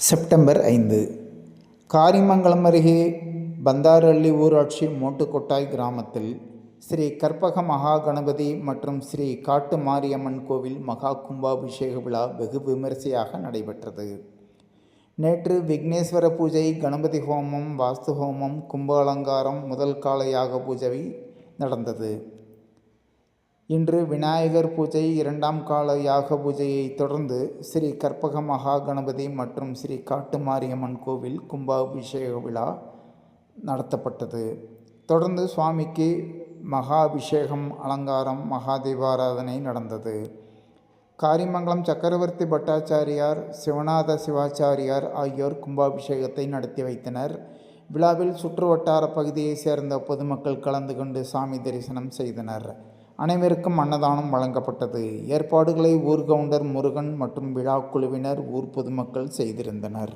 September ஐந்து. காரிமங்கலம் அருகே பந்தாரள்ளி ஊராட்சி மோட்டுக்கொட்டாய் கிராமத்தில் ஸ்ரீ கற்பக மகா கணபதி மற்றும் ஸ்ரீ காட்டு மாரியம்மன் கோவில் மகா கும்பாபிஷேக விழா வெகு விமரிசையாக நடைபெற்றது. நேற்று விக்னேஸ்வர பூஜை கணபதி ஹோமம் வாஸ்து ஹோமம் கும்ப அலங்காரம் முதல் கால யாக பூஜை நடந்தது. இன்று விநாயகர் பூஜை இரண்டாம் கால யாக பூஜையை தொடர்ந்து ஸ்ரீ கற்பக மகா கணபதி மற்றும் ஸ்ரீ காட்டு மாரியம்மன் கோவில் கும்பாபிஷேக விழா நடத்தப்பட்டது. தொடர்ந்து சுவாமிக்கு மகா அபிஷேகம் அலங்காரம் மகாதீபாராதனை நடந்தது. காரிமங்கலம் சக்கரவர்த்தி பட்டாச்சாரியார் சிவநாத சிவாச்சாரியார் ஆகியோர் கும்பாபிஷேகத்தை நடத்தி வைத்தனர். விழாவில் சுற்று வட்டார பகுதியைச் சேர்ந்த பொதுமக்கள் கலந்து கொண்டு சாமி தரிசனம் செய்தனர். அனைவருக்கும் அன்னதானம் வழங்கப்பட்டது. ஏற்பாடுகளை ஊர் கவுண்டர் முருகன் மற்றும் விழா குழுவினர் ஊர் பொதுமக்கள் செய்திருந்தனர்.